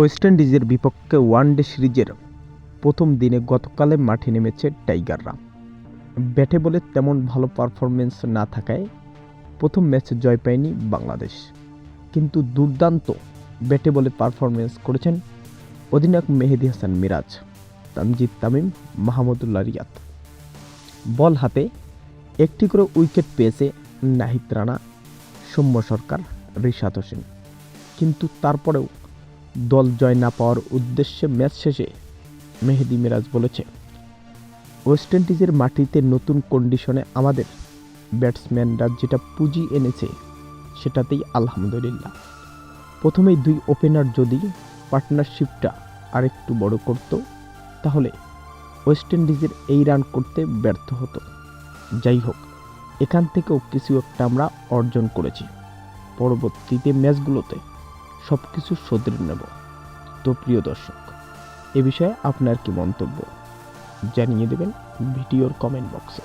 West ইন্ডিজের বিপক্ষে one day সিরিজের প্রথম দিনে গতকালে মাঠে নেমেছে টাইগাররা ব্যাটে বলে তেমন ভালো পারফরমেন্স না থাকায় প্রথম ম্যাচে জয় পায়নি বাংলাদেশ। কিন্তু দুর্দান্ত ব্যাটে বলে পারফরমেন্স করেছেন অধিনায়ক মেহেদি হাসান মিরাজ, তানজিদ তামিম, মাহমুদুল্লাহ রিয়াদ। বল হাতে একটি করে উইকেট পেয়েছে নাহিদ রানা, সৌম্য সরকার, রিশাদ হোসেন। কিন্তু তারপরেও দল জয় না পাওয়ার উদ্দেশ্যে ম্যাচ শেষে মেহেদি মিরাজ বলেছে, ওয়েস্ট ইন্ডিজের মাটিতে নতুন কন্ডিশনে আমাদের ব্যাটসম্যানরা যেটা পুঁজি এনেছে, সেটাতেই আলহামদুলিল্লাহ। প্রথমেই দুই ওপেনার যদি পার্টনারশিপটা আরেকটু বড় করত, তাহলে ওয়েস্ট ইন্ডিজের এই রান করতে ব্যর্থ হতো। যাই হোক, এখান থেকেও কিছু একটা আমরা অর্জন করেছি। পরবর্তীতে ম্যাচগুলোতে সব কিছু শোধরে নেব। তো প্রিয় দর্শক, এ বিষয়ে আপনার কি মন্তব্য? জানিয়ে দেবেন ভিডিওর কমেন্ট বক্সে